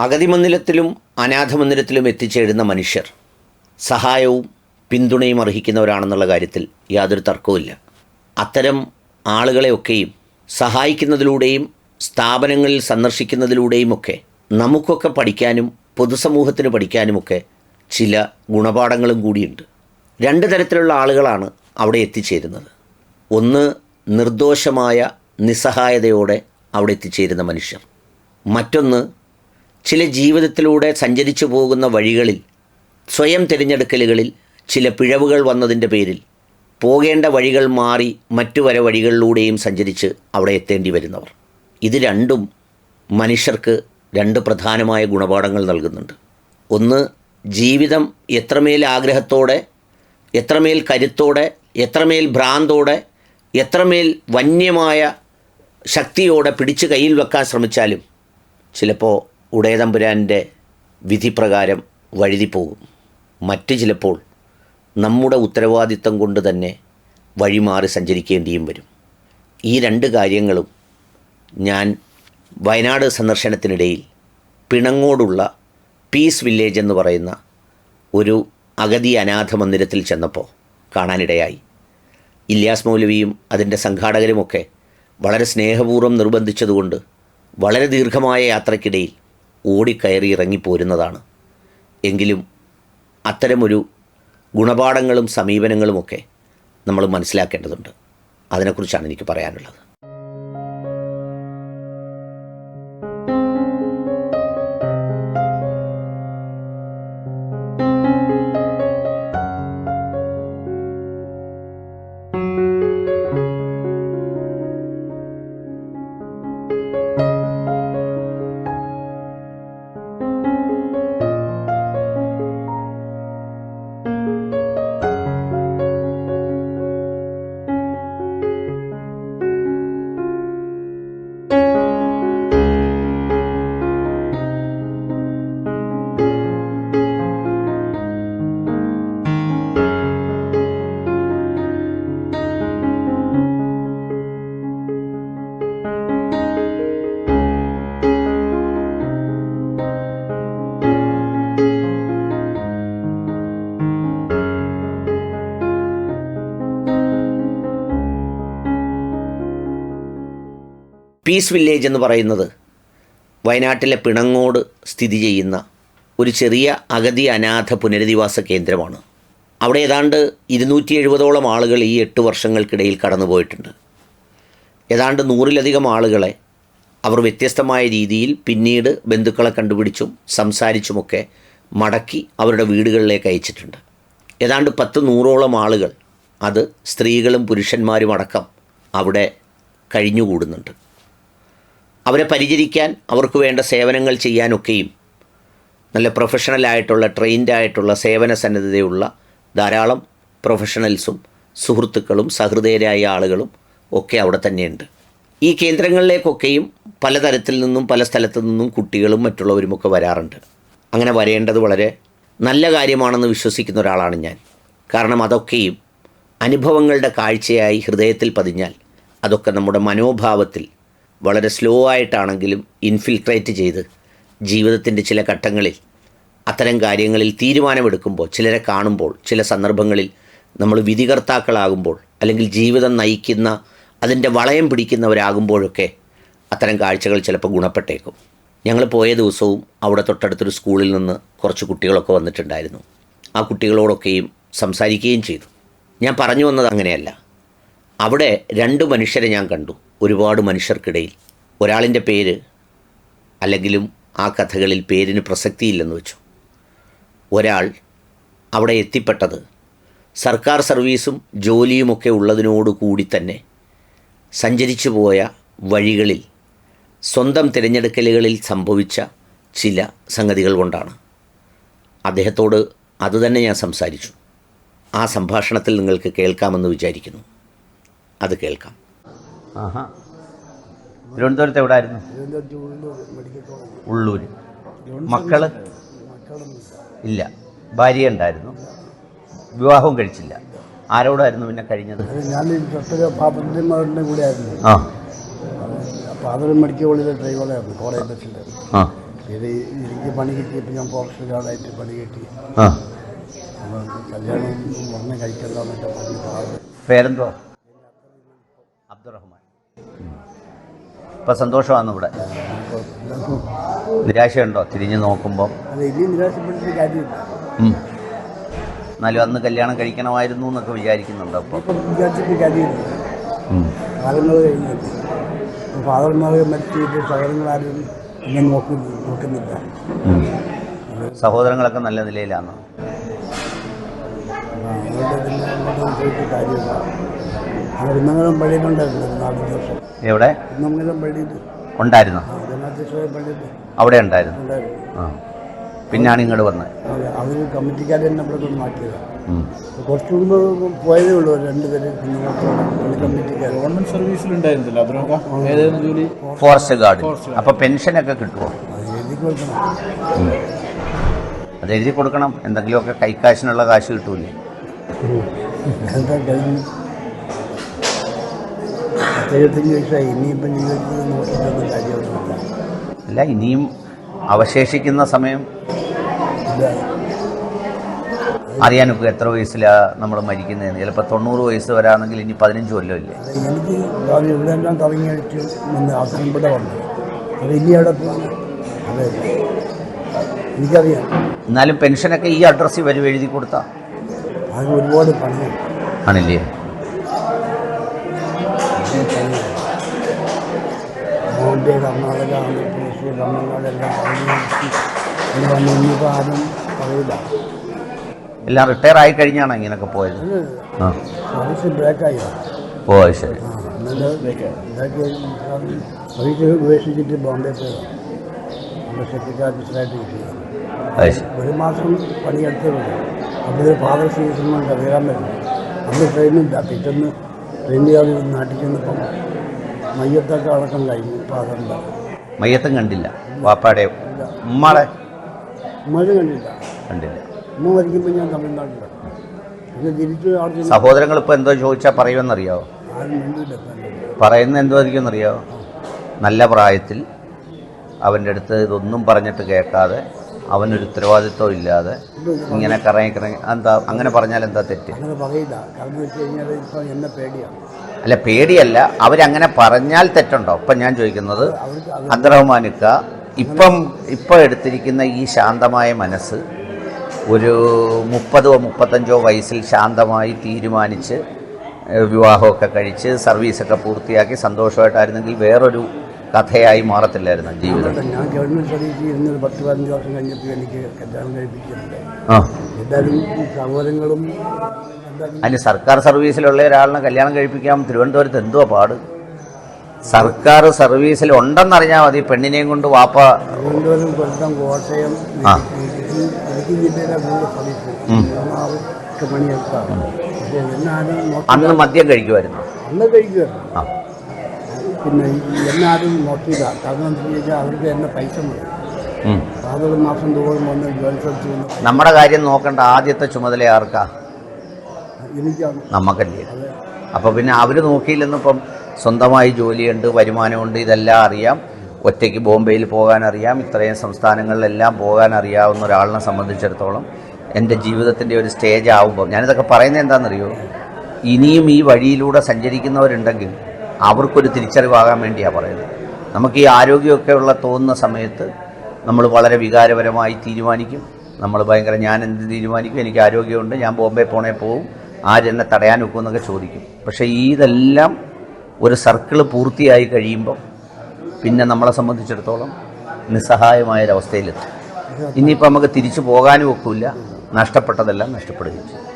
അഗതി മന്ദിരത്തിലും അനാഥ മന്ദിരത്തിലും എത്തിച്ചേരുന്ന മനുഷ്യർ സഹായവും പിന്തുണയും അർഹിക്കുന്നവരാണെന്നുള്ള കാര്യത്തിൽ യാതൊരു തർക്കവുമില്ല അത്തരം ആളുകളെയൊക്കെയും സഹായിക്കുന്നതിലൂടെയും സ്ഥാപനങ്ങളിൽ സന്ദർശിക്കുന്നതിലൂടെയുമൊക്കെ നമുക്കൊക്കെ പഠിക്കാനും പൊതുസമൂഹത്തിന് പഠിക്കാനുമൊക്കെ ചില ഗുണപാഠങ്ങളും കൂടിയുണ്ട്. രണ്ട് തരത്തിലുള്ള ആളുകളാണ് അവിടെ എത്തിച്ചേരുന്നത്. ഒന്ന് നിർദോഷമായ നിസ്സഹായതയോടെ അവിടെ എത്തിച്ചേരുന്ന മനുഷ്യർ. മറ്റൊന്ന് ചില ജീവിതത്തിലൂടെ സഞ്ചരിച്ചു പോകുന്ന വഴികളിൽ സ്വയം തിരഞ്ഞെടുക്കലുകളിൽ ചില പിഴവുകൾ വന്നതിന്റെ പേരിൽ പോകേണ്ട വഴികൾ മാറി മറ്റു വര വഴികളിലൂടെയും സഞ്ചരിച്ച് അവിടെ എത്തേണ്ടി വരുന്നവർ. ഇത് രണ്ടും മനുഷ്യർക്ക് രണ്ട് പ്രധാനമായ ഗുണപാഠങ്ങൾ നൽകുന്നുണ്ട്. ഒന്ന് ജീവിതം എത്രമേൽ ആഗ്രഹത്തോടെ എത്രമേൽ കരുത്തോടെ എത്രമേൽ ഭ്രാന്തോടെ എത്രമേൽ വന്യമായ ശക്തിയോടെ പിടിച്ച് കയ്യിൽ വെക്കാൻ ശ്രമിച്ചാലും ചിലപ്പോൾ ഉടയതമ്പുരാന്റെ വിധിപ്രകാരം വഴുതിപ്പോകും. മറ്റ് ചിലപ്പോൾ നമ്മുടെ ഉത്തരവാദിത്തം കൊണ്ട് തന്നെ വഴിമാറി സഞ്ചരിക്കേണ്ടിയും വരും. ഈ രണ്ട് കാര്യങ്ങളും ഞാൻ വയനാട് സന്ദർശനത്തിനിടയിൽ പിണങ്ങോടുള്ള പീസ് വില്ലേജ് എന്ന് പറയുന്ന ഒരു അഗതി അനാഥ മന്ദിരത്തിൽ ചെന്നപ്പോൾ കാണാനിടയായി. ഇല്യാസ് മൗലവിയും അതിന്റെ സംഘാടകരുമൊക്കെ വളരെ സ്നേഹപൂർവം നിർബന്ധിച്ചതുകൊണ്ട് വളരെ ദീർഘമായ യാത്രക്കിടയിൽ ഓടിക്കയറി ഇറങ്ങിപ്പോരുന്നതാണ് എങ്കിലും അത്തരമൊരു ഗുണപാഠങ്ങളും സമീപനങ്ങളുമൊക്കെ നമ്മൾ മനസ്സിലാക്കേണ്ടതുണ്ട്. അതിനെക്കുറിച്ചാണ് എനിക്ക് പറയാനുള്ളത്. പീസ് വില്ലേജ് എന്ന് പറയുന്നത് വയനാട്ടിലെ പിണങ്ങോട് സ്ഥിതി ചെയ്യുന്ന ഒരു ചെറിയ അഗതി അനാഥ പുനരധിവാസ കേന്ദ്രമാണ്. അവിടെ ഏതാണ്ട് ഇരുന്നൂറ്റി എഴുപതോളം ആളുകൾ ഈ എട്ട് വർഷങ്ങൾക്കിടയിൽ കടന്നുപോയിട്ടുണ്ട്. ഏതാണ്ട് നൂറിലധികം ആളുകളെ അവർ വ്യത്യസ്തമായ രീതിയിൽ പിന്നീട് ബന്ധുക്കളെ കണ്ടുപിടിച്ചും സംസാരിച്ചുമൊക്കെ മടക്കി അവരുടെ വീടുകളിലേക്ക് അയച്ചിട്ടുണ്ട്. ഏതാണ്ട് പത്ത് നൂറോളം ആളുകൾ അത് സ്ത്രീകളും പുരുഷന്മാരും അടക്കം അവിടെ കഴിഞ്ഞുകൂടുന്നുണ്ട്. അവരെ പരിചരിക്കാൻ അവർക്ക് വേണ്ട സേവനങ്ങൾ ചെയ്യാനൊക്കെയും നല്ല പ്രൊഫഷണലായിട്ടുള്ള ട്രെയിൻഡ് ആയിട്ടുള്ള സേവന സന്നദ്ധതയുള്ള ധാരാളം പ്രൊഫഷണൽസും സുഹൃത്തുക്കളും സഹൃദയരായ ആളുകളും ഒക്കെ അവിടെ തന്നെയുണ്ട്. ഈ കേന്ദ്രങ്ങളിലേക്കൊക്കെയും പലതരത്തിൽ നിന്നും പല സ്ഥലത്തു നിന്നും കുട്ടികളും മറ്റുള്ളവരുമൊക്കെ വരാറുണ്ട്. അങ്ങനെ വരേണ്ടത് വളരെ നല്ല കാര്യമാണെന്ന് വിശ്വസിക്കുന്ന ഒരാളാണ് ഞാൻ. കാരണം അതൊക്കെയും അനുഭവങ്ങളുടെ കാഴ്ചയായി ഹൃദയത്തിൽ പതിഞ്ഞാൽ അതൊക്കെ നമ്മുടെ മനോഭാവത്തിൽ വളരെ സ്ലോ ആയിട്ടാണെങ്കിലും ഇൻഫിൽട്രേറ്റ് ചെയ്ത് ജീവിതത്തിന്റെ ചില ഘട്ടങ്ങളിൽ അത്തരം കാര്യങ്ങളിൽ തീരുമാനമെടുക്കുമ്പോൾ ചിലരെ കാണുമ്പോൾ ചില സന്ദർഭങ്ങളിൽ നമ്മൾ വിധികർത്താക്കളാകുമ്പോൾ അല്ലെങ്കിൽ ജീവിതം നയിക്കുന്ന അതിന്റെ വളയം പിടിക്കുന്നവരാകുമ്പോഴൊക്കെ അത്തരം കാഴ്ചകൾ ചിലപ്പോൾ ഗുണപ്പെട്ടേക്കും. ഞങ്ങൾ പോയ ദിവസവും അവിടെ തൊട്ടടുത്തൊരു സ്കൂളിൽ നിന്ന് കുറച്ച് കുട്ടികളൊക്കെ വന്നിട്ടുണ്ടായിരുന്നു. ആ കുട്ടികളോടൊക്കെയും സംസാരിക്കുകയും ചെയ്തു. ഞാൻ പറഞ്ഞു വന്നത് അങ്ങനെയല്ല. അവിടെ രണ്ട് മനുഷ്യരെ ഞാൻ കണ്ടു. ഒരുപാട് മനുഷ്യർക്കിടയിൽ. ഒരാളിന്റെ പേര് അല്ലെങ്കിലും ആ കഥകളിൽ പേരിന് പ്രസക്തിയില്ലെന്ന് വെച്ചു. ഒരാൾ അവിടെ എത്തിപ്പെട്ടത് സർക്കാർ സർവീസും ജോലിയുമൊക്കെ ഉള്ളതിനോട് കൂടി തന്നെ സഞ്ചരിച്ചു പോയ വഴികളിൽ സ്വന്തം തിരഞ്ഞെടുക്കലുകളിൽ സംഭവിച്ച ചില സംഗതികൾ കൊണ്ടാണ്. അദ്ദേഹത്തോട് അതുതന്നെ ഞാൻ സംസാരിച്ചു. ആ സംഭാഷണത്തിൽ നിങ്ങൾക്ക് കേൾക്കാമെന്ന് വിചാരിക്കുന്നു. അത് കേൾക്കാം. ആഹാ. തിരുവനന്തപുരത്ത് എവിടെ ആയിരുന്നു ഉള്ളൂര്. മക്കൾ? ഇല്ല. ഭാര്യ ഉണ്ടായിരുന്നു. വിവാഹവും കഴിച്ചില്ല. ആരോടായിരുന്നു പിന്നെ കഴിഞ്ഞത്? ഞാൻ പാപ്പന്മാരുടെ കൂടെ ആയിരുന്നു ആ. മെഡിക്കൽ കോളേജിലെ ഡ്രൈവറായിരുന്നു കോളേജ് ബസ്സിന്റെ ആ. പിന്നെ എനിക്ക് പണി കിട്ടിയപ്പോൾ ഞാൻ ഫോറസ്റ്റ് ഗാർഡായിട്ട് പണി കിട്ടി. കല്യാണം ഉടനെ കഴിക്കണ്ടെന്നൊക്കെ പറഞ്ഞ് പാടും പേരെന്തോ? അബ്ദുറഹ്മാൻ. ഇപ്പം സന്തോഷമാണ് ഇവിടെ. നിരാശയുണ്ടോ? തിരിഞ്ഞു നോക്കുമ്പോൾ എന്നാലും അന്ന് കല്യാണം കഴിക്കണമായിരുന്നു എന്നൊക്കെ വിചാരിക്കുന്നുണ്ട് അപ്പോൾ കാലങ്ങൾ ഫാദർമാർ സഹോദരങ്ങളാരും എന്നെ നോക്കുന്നില്ല. സഹോദരങ്ങളൊക്കെ നല്ല നിലയിലാണ്? കാര്യമില്ല. അങ്ങനെ പള്ളിയിൽ ഉണ്ടായിരുന്നു നാല് ദിവസം. എവിടെ? കുന്നംകുളം പള്ളിയിൽ. ഉണ്ടായിരുന്നു? പള്ളിയിൽ. അവിടെ ഉണ്ടായിരുന്നു. പിന്നാണ് ഇങ്ങോട്ട് വന്നത്. അവർ കമ്മിറ്റിക്കാർ തന്നെ ഇവിടെ കൊണ്ട് മാറ്റിയതാണ് ഉം. കുറച്ച് മുമ്പ് പോയതേ ഉള്ളൂ രണ്ടുപേര് ഗവൺമെന്റ് സർവീസിലുണ്ടായിരുന്നില്ല ജോലി? Forest guard. അപ്പോൾ പെൻഷനൊക്കെ കിട്ടുമോ അത് എഴുതി കൊടുക്കണം. അത് എഴുതി കൊടുക്കണം. എന്തെങ്കിലുമൊക്കെ കൈക്കാശിനുള്ള കാശ് കിട്ടൂലേ? എന്താ കഴിഞ്ഞു പത്തെഴുപത്തഞ്ച് വയസ്സായി ഇനിയിപ്പം ജീവിതത്തിൽ നോക്കിയിട്ടൊന്നും കാര്യമൊന്നുമില്ല അല്ല ഇനിയും അവശേഷിക്കുന്ന സമയം അറിയാനൊക്കെ എത്ര വയസ്സിലാണ് നമ്മൾ മരിക്കുന്നതെന്ന്? ചിലപ്പോൾ തൊണ്ണൂറ് വയസ്സ് വരാണെങ്കിൽ ഇനി പതിനഞ്ച് കൊല്ലമില്ലേ ഇല്ലേ? എനിക്ക് ഇവിടെ എല്ലാം ഇവിടെ വന്നു. ഇനി അവിടെ അതെ എനിക്കറിയാം. എന്നാലും പെൻഷനൊക്കെ ഈ അഡ്രസ്സിൽ വരും എഴുതി കൊടുത്താൽ അത് ഒരുപാട് പണിയാണ് ആണില്ലേ? ബോംബെ കർണാടക ആന്ധ്രാപ്രദേശ് തമിഴ്നാട് എല്ലാം കഴിഞ്ഞ് അത് ഇനിയിപ്പോൾ ആരും പറയില്ല എല്ലാം റിട്ടയർ ആയി കഴിഞ്ഞാണ് ഇങ്ങനെയൊക്കെ പോയത്? സർവീസ് ബ്രേക്കായി ഓ ശരി. സർവീസ് ഉപേക്ഷിച്ചിട്ട് ബോംബെ പോയതാണ് സെക്രട്ടറി ഓഫീസറായിട്ട് കിട്ടിയത് ഒരു മാസം പണിയെടുത്തേ ഉള്ളൂ അപ്പോൾ ഫാദർ സീസൺ കൊണ്ട് അറിയാൻ പറ്റും. അന്ന് ട്രെയിനില്ല പിറ്റേന്ന് ട്രെയിനിൽ നാട്ടിൽ ചെന്നപ്പം മയ്യത്തൊക്കെ അടക്കം കഴിഞ്ഞു. ഫാദറിന്റെ മയ്യത്തും കണ്ടില്ല. വാപ്പാടെ ഉമ്മാടെ? മഴ കണ്ടില്ല. കണ്ടില്ല. ഉമ്മ മരിക്കുമ്പോൾ ഞാൻ തമിഴ്നാട്ടിലാണ് പിന്നെ തിരിച്ചു അവിടെ സഹോദരങ്ങൾ ഇപ്പോൾ എന്തോ ചോദിച്ചാൽ പറയുമെന്നറിയാവോ ആരും മിണ്ടില്ല ഇപ്പം. പറയുന്ന എന്തായിരിക്കുമെന്നറിയാവോ നല്ല പ്രായത്തിൽ അവന്റെ അടുത്ത് ഇതൊന്നും പറഞ്ഞിട്ട് കേൾക്കാതെ അവനൊരു ഉത്തരവാദിത്വം ഇല്ലാതെ ഇങ്ങനെ കറങ്ങി കറങ്ങി എന്താ അങ്ങനെ പറഞ്ഞാൽ എന്താ തെറ്റ്? അങ്ങനെ പറയില്ല. കാരണം വെച്ച് കഴിഞ്ഞാൽ ഇപ്പം എന്നെ പേടിയാണ്. അല്ല പേടിയല്ല. അവരങ്ങനെ പറഞ്ഞാൽ തെറ്റുണ്ടോ? ഇപ്പം ഞാൻ ചോദിക്കുന്നത് അബ്ദുറഹ്മാനിക്ക ഇപ്പം ഇപ്പം എടുത്തിരിക്കുന്ന ഈ ശാന്തമായ മനസ്സ് ഒരു മുപ്പതോ മുപ്പത്തഞ്ചോ വയസ്സിൽ ശാന്തമായി തീരുമാനിച്ച് വിവാഹമൊക്കെ കഴിച്ച് സർവീസൊക്കെ പൂർത്തിയാക്കി സന്തോഷമായിട്ടായിരുന്നെങ്കിൽ വേറൊരു കഥയായി മാറത്തില്ലായിരുന്നു ജീവിതം. ഞാൻ ഗവൺമെന്റ് സർവീസിൽ ഇരുന്ന് ഒരു പത്ത് പതിനഞ്ച് വർഷം കഴിഞ്ഞപ്പോൾ എനിക്ക് കല്യാണം കഴിപ്പിക്കുന്നുണ്ട് ഈ സഹോദരങ്ങളും എന്തായാലും അതിന് സർക്കാർ സർവീസിലുള്ള ഒരാളിനെ കല്യാണം കഴിപ്പിക്കാൻ തിരുവനന്തപുരത്ത് എന്തുവാ പാട്? സർക്കാർ സർവീസിൽ ഉണ്ടെന്നറിഞ്ഞാൽ മതി പെണ്ണിനെയും കൊണ്ട് വാപ്പ കൊല്ലം കോട്ടയം അന്ന് മദ്യം കഴിക്കുമായിരുന്നു. അന്ന് കഴിക്കുമായിരുന്നു. പിന്നെ എന്നാരും നോക്കിയില്ല. കാരണം എന്താ വെച്ചാൽ അവർക്ക് തന്നെ പൈസ മതി. മാസം തോറും വന്ന് ജോലി നമ്മുടെ കാര്യം നോക്കേണ്ട. ആദ്യത്തെ ചുമതല ആർക്കാ? നമുക്കല്ലേ അപ്പോൾ പിന്നെ അവർ നോക്കിയില്ലെന്നിപ്പം സ്വന്തമായി ജോലിയുണ്ട് വരുമാനമുണ്ട് ഇതെല്ലാം അറിയാം. ഒറ്റയ്ക്ക് ബോംബെയിൽ പോകാൻ അറിയാം ഇത്രയും സംസ്ഥാനങ്ങളിലെല്ലാം പോകാൻ അറിയാവുന്ന ഒരാളിനെ സംബന്ധിച്ചിടത്തോളം എന്റെ ജീവിതത്തിന്റെ ഒരു സ്റ്റേജ് ആകുമ്പോൾ ഞാനിതൊക്കെ പറയുന്നത് എന്താണെന്നറിയോ? ഇനിയും ഈ വഴിയിലൂടെ സഞ്ചരിക്കുന്നവരുണ്ടെങ്കിൽ അവർക്കൊരു തിരിച്ചറിവാകാൻ വേണ്ടിയാണ് പറയുന്നത്. നമുക്ക് ഈ ആരോഗ്യമൊക്കെ ഉള്ള തോന്നുന്ന സമയത്ത് നമ്മൾ വളരെ വികാരപരമായി തീരുമാനിക്കും. നമ്മൾ ഭയങ്കര ഞാൻ എന്ത് തീരുമാനിക്കും? എനിക്ക് ആരോഗ്യമുണ്ട് ഞാൻ ബോംബെ പോണേ പോവും. ആരെന്നെ തടയാൻ വെക്കുമെന്നൊക്കെ ചോദിക്കും. പക്ഷേ ഇതെല്ലാം ഒരു സർക്കിൾ പൂർത്തിയായി കഴിയുമ്പോൾ പിന്നെ നമ്മളെ സംബന്ധിച്ചിടത്തോളം നിസ്സഹായമായൊരവസ്ഥയിലെത്തും. ഇനിയിപ്പോൾ നമുക്ക് തിരിച്ചു പോകാനും ഒക്കില്ല. നഷ്ടപ്പെട്ടതെല്ലാം നഷ്ടപ്പെടുകയും ചെയ്യും.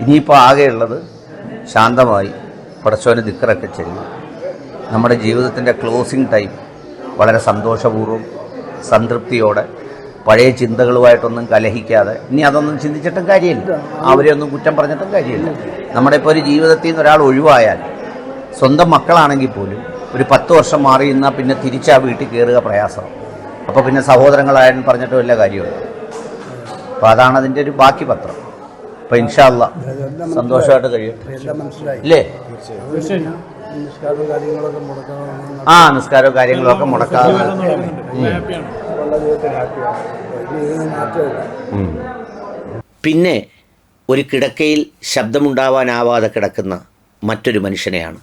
ഇനിയിപ്പോൾ ആകെയുള്ളത് ശാന്തമായി പടച്ചോന് ദിക്കറൊക്കെ ചെല്ലും. നമ്മുടെ ജീവിതത്തിന്റെ ക്ലോസിംഗ് ടൈം വളരെ സന്തോഷപൂർവം സംതൃപ്തിയോടെ പഴയ ചിന്തകളുമായിട്ടൊന്നും കലഹിക്കാതെ ഇനി അതൊന്നും ചിന്തിച്ചിട്ടും കാര്യമില്ല. അവരെ ഒന്നും കുറ്റം പറഞ്ഞിട്ടും കാര്യമില്ല. നമ്മുടെ ഇപ്പോൾ ഒരു ജീവിതത്തിൽ നിന്ന് ഒരാൾ ഒഴിവായാൽ സ്വന്തം മക്കളാണെങ്കിൽ പോലും ഒരു പത്ത് വർഷം മാറി നിന്നാൽ പിന്നെ തിരിച്ച് ആ വീട്ടിൽ കയറുക പ്രയാസം. അപ്പോൾ പിന്നെ സഹോദരങ്ങളായാലും പറഞ്ഞിട്ട് വല്ല കാര്യമുണ്ട്? അപ്പോൾ അതാണ് അതിന്റെ ഒരു ബാക്കി പത്രം. അപ്പോൾ ഇൻഷാല്ല സന്തോഷമായിട്ട് കഴിയും. ഇല്ലേ? ആ നിസ്കാരവും കാര്യങ്ങളൊക്കെ മുടക്കാതെ. പിന്നെ ഒരു കിടക്കയിൽ ശബ്ദമുണ്ടാവാനാവാതെ കിടക്കുന്ന മറ്റൊരു മനുഷ്യനെയാണ്.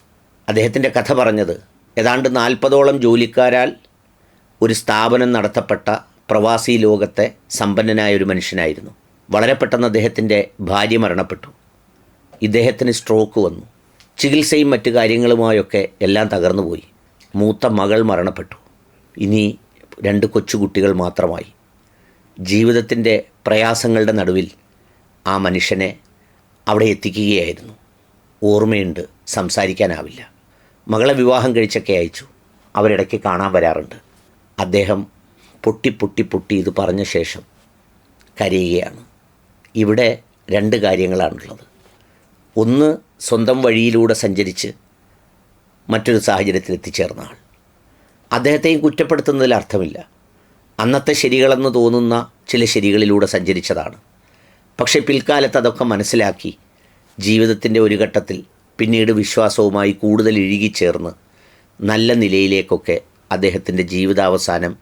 അദ്ദേഹത്തിന്റെ കഥ പറഞ്ഞത് ഏതാണ്ട് നാൽപ്പതോളം ജോലിക്കാരാൽ ഒരു സ്ഥാപനം നടത്തപ്പെട്ട പ്രവാസി ലോകത്തെ സമ്പന്നനായ ഒരു മനുഷ്യനായിരുന്നു. വളരെ പെട്ടെന്ന് അദ്ദേഹത്തിന്റെ ഭാര്യ മരണപ്പെട്ടു. ഇദ്ദേഹത്തിന് സ്ട്രോക്ക് വന്നു. ചികിത്സയും മറ്റു കാര്യങ്ങളുമായൊക്കെ എല്ലാം തകർന്നുപോയി. മൂത്ത മകൾ മരണപ്പെട്ടു. ഇനി രണ്ട് കൊച്ചുകുട്ടികൾ മാത്രമായി. ജീവിതത്തിന്റെ പ്രയാസങ്ങളുടെ നടുവിൽ ആ മനുഷ്യനെ അവിടെ എത്തിക്കുകയായിരുന്നു. ഓർമ്മയുണ്ട് സംസാരിക്കാനാവില്ല. മകളെ വിവാഹം കഴിച്ചൊക്കെ അയച്ചു. അവരിടയ്ക്ക് കാണാൻ വരാറുണ്ട്. അദ്ദേഹം പൊട്ടി പൊട്ടി പൊട്ടി ഇത് പറഞ്ഞ ശേഷം കരയുകയാണ്. ഇവിടെ രണ്ട് കാര്യങ്ങളാണുള്ളത്. ഒന്ന് സ്വന്തം വഴിയിലൂടെ സഞ്ചരിച്ച് മറ്റൊരു സാഹചര്യത്തിൽ എത്തിച്ചേർന്ന ആൾ. അദ്ദേഹത്തെയും കുറ്റപ്പെടുത്തുന്നതിൽ അർത്ഥമില്ല. അന്നത്തെ ശരികളെന്ന് തോന്നുന്ന ചില ശരികളിലൂടെ സഞ്ചരിച്ചതാണ്. പക്ഷേ പിൽക്കാലത്ത് അതൊക്കെ മനസ്സിലാക്കി ജീവിതത്തിന്റെ ഒരു ഘട്ടത്തിൽ പിന്നീട് വിശ്വാസവുമായി കൂടുതൽ ഇഴുകിച്ചേർന്ന് നല്ല നിലയിലേക്കൊക്കെ അദ്ദേഹത്തിന്റെ ജീവിതാവസാനം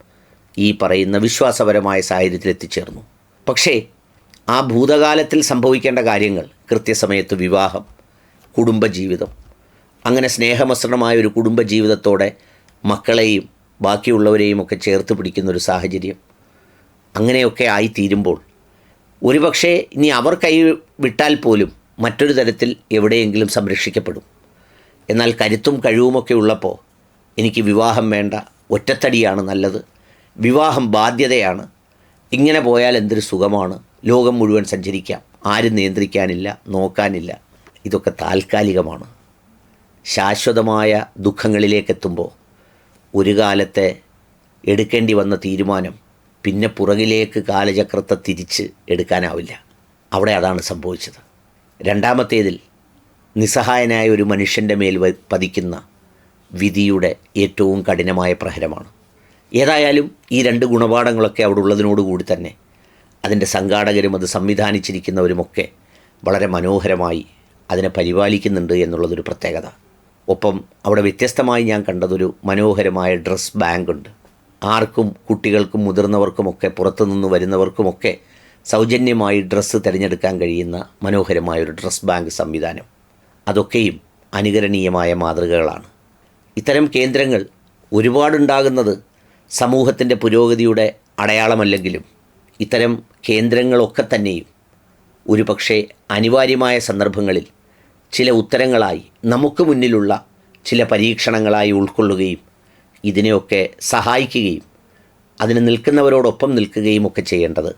ഈ പറയുന്ന വിശ്വാസപരമായ സാഹചര്യത്തിൽ എത്തിച്ചേർന്നു. പക്ഷേ ആ ഭൂതകാലത്തിൽ സംഭവിക്കേണ്ട കാര്യങ്ങൾ കൃത്യസമയത്ത് വിവാഹം കുടുംബജീവിതം അങ്ങനെ സ്നേഹമസൃണമായ ഒരു കുടുംബജീവിതത്തോടെ മക്കളെയും ബാക്കിയുള്ളവരെയും ഒക്കെ ചേർത്ത് പിടിക്കുന്ന ഒരു സാഹചര്യം. അങ്ങനെയൊക്കെ ആയിത്തീരുമ്പോൾ ഒരുപക്ഷെ ഇനി അവർ കൈ വിട്ടാൽ പോലും മറ്റൊരു തരത്തിൽ എവിടെയെങ്കിലും സംരക്ഷിക്കപ്പെടും. എന്നാൽ കരുത്തും കഴിവുമൊക്കെ ഉള്ളപ്പോൾ എനിക്ക് വിവാഹം വേണ്ട ഒറ്റത്തടിയാണ് നല്ലത്. വിവാഹം ബാധ്യതയാണ്. ഇങ്ങനെ പോയാൽ എന്തൊരു സുഖമാണ്. ലോകം മുഴുവൻ സഞ്ചരിക്കാം. ആരും നിയന്ത്രിക്കാനില്ല നോക്കാനില്ല. ഇതൊക്കെ താൽക്കാലികമാണ്. ശാശ്വതമായ ദുഃഖങ്ങളിലേക്കെത്തുമ്പോൾ ഒരു കാലത്തെ എടുക്കേണ്ടി വന്ന തീരുമാനം പിന്നെ പുറകിലേക്ക് കാലചക്രത്തെ തിരിച്ച് എടുക്കാനാവില്ല. അവിടെ അതാണ് സംഭവിച്ചത്. രണ്ടാമത്തേതിൽ നിസ്സഹായനായ ഒരു മനുഷ്യന്റെ മേൽ പതിക്കുന്ന വിധിയുടെ ഏറ്റവും കഠിനമായ പ്രഹരമാണ്. ഏതായാലും ഈ രണ്ട് ഗുണപാഠങ്ങളൊക്കെ അവിടെ ഉള്ളതിനോടുകൂടി തന്നെ അതിന്റെ സംഘാടകരും അത് സംവിധാനിച്ചിരിക്കുന്നവരുമൊക്കെ വളരെ മനോഹരമായി അതിനെ പരിപാലിക്കുന്നുണ്ട് എന്നുള്ളതൊരു പ്രത്യേകത. ഒപ്പം അവിടെ വ്യത്യസ്തമായി ഞാൻ കണ്ടതൊരു മനോഹരമായ ഡ്രസ് ബാങ്ക് ഉണ്ട് ആർക്കും കുട്ടികൾക്കും മുതിർന്നവർക്കുമൊക്കെ പുറത്തുനിന്ന് വരുന്നവർക്കുമൊക്കെ സൗജന്യമായി ഡ്രസ്സ് തിരഞ്ഞെടുക്കാൻ കഴിയുന്ന മനോഹരമായ ഒരു ഡ്രസ് ബാങ്ക് സംവിധാനം. അതൊക്കെയും അനുകരണീയമായ മാതൃകകളാണ്. ഇത്തരം കേന്ദ്രങ്ങൾ ഒരുപാടുണ്ടാകുന്നത് സമൂഹത്തിന്റെ പുരോഗതിയുടെ അടയാളമല്ലെങ്കിലും ഇത്തരം കേന്ദ്രങ്ങളൊക്കെ തന്നെയും ഒരുപക്ഷെ അനിവാര്യമായ സന്ദർഭങ്ങളിൽ ചില ഉത്തരങ്ങളായി നമുക്ക് മുന്നിലുള്ള ചില പരീക്ഷണങ്ങളായി ഉൾക്കൊള്ളുകയും ഇതിനെയൊക്കെ സഹായിക്കുകയും അതിന് നിൽക്കുന്നവരോടൊപ്പം നിൽക്കുകയും ഒക്കെ ചെയ്യേണ്ടത്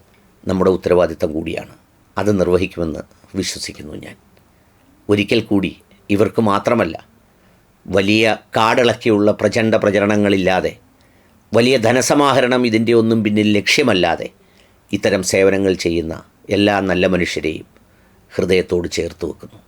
നമ്മുടെ ഉത്തരവാദിത്തം കൂടിയാണ്. അത് നിർവഹിക്കുമെന്ന് വിശ്വസിക്കുന്നു ഞാൻ. ഒരിക്കൽ കൂടി ഇവർക്ക് മാത്രമല്ല വലിയ കാടിളക്കിയുള്ള പ്രചണ്ഡ പ്രചരണങ്ങളില്ലാതെ വലിയ ധനസമാഹരണം ഇതിന്റെ ഒന്നും പിന്നിൽ ലക്ഷ്യമല്ലാതെ ഇത്തരം സേവനങ്ങൾ ചെയ്യുന്ന എല്ലാ നല്ല മനുഷ്യരെയും ഹൃദയത്തോട് ചേർത്ത് വെക്കുന്നു.